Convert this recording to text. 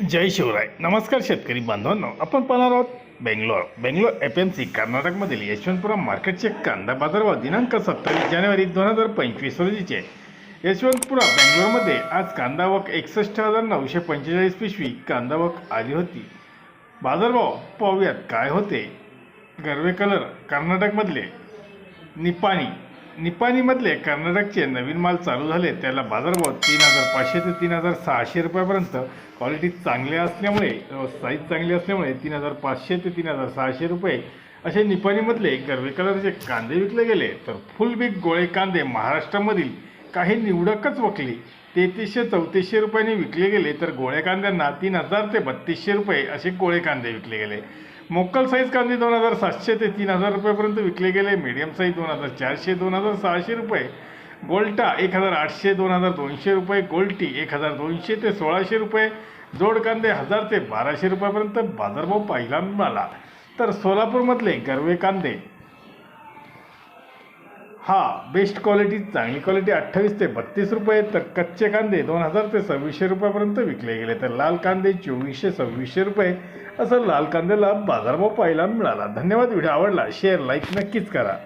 जय शिवराय. नमस्कार शेतकरी बांधवांनो. आपण पाहणार आहोत Bangalore. Bangalore F M C कर्नाटकमधील यशवंतपुरा मार्केटचे कांदा बाजारभाव दिनांक सत्तावीस जानेवारी दोन हजार पंचवीस रोजीचे. यशवंतपुरा बेंगलोरमध्ये आज कांदा वक एकसष्ट हजार नऊशे पंचेचाळीस पिशवी कांदा वक आली होती. बाजारभाव पाहूयात काय होते. गर्वे कलर कर्नाटकमधले. निपाणी निपाणीमधले कर्नाटकचे नवीन माल चालू झाले त्याला बाजारभाव तीन हजार पाचशे ते तीन हजार सहाशे रुपयापर्यंत. क्वालिटी चांगली असल्यामुळे साईज चांगली असल्यामुळे तीन हजार पाचशे ते तीन हजार सहाशे रुपये असे निपाणीमधले गर्वे कलरचे कांदे विकले गेले. तर फुल बिग गोळे कांदे महाराष्ट्रामधील काही निवडकच वकली तेहतीसशे चौतीसशे रुपयांनी विकले गेले. तर गोळे कांद्यांना तीन हजार ते बत्तीसशे रुपये असे गोळे कांदे विकले गेले. मोकल साईज कांदे दोन हजार सातशे ते तीन हजार रुपयापर्यंत विकले गेले. मीडियम साईज दोन हजार चारशे दोन हजार सहाशे रुपये. गोल्टा एक हजार आठशे दोन हजार दोनशे रुपये. गोल्टी एक हजार दोनशे ते सोळाशे रुपये. जोड कांदे हजार ते बाराशे रुपयापर्यंत बाजारभाव पाहायला मिळाला तर सोलापूरमधले गर्वे कांदे हा बेस्ट क्वालिटी चांगली क्वालिटी अठ्ठावीस ते बत्तीस रुपये तर कच्चे कांदे दोन हजार ते सव्वीसशे रुपयापर्यंत विकले गेले. तर लाल कांदे चोवीसशे सव्वीसशे रुपये असं लाल कांद्याला बाजारभाव पाहायला मिळाला. धन्यवाद. व्हिडिओ आवडला शेअर लाईक नक्कीच करा.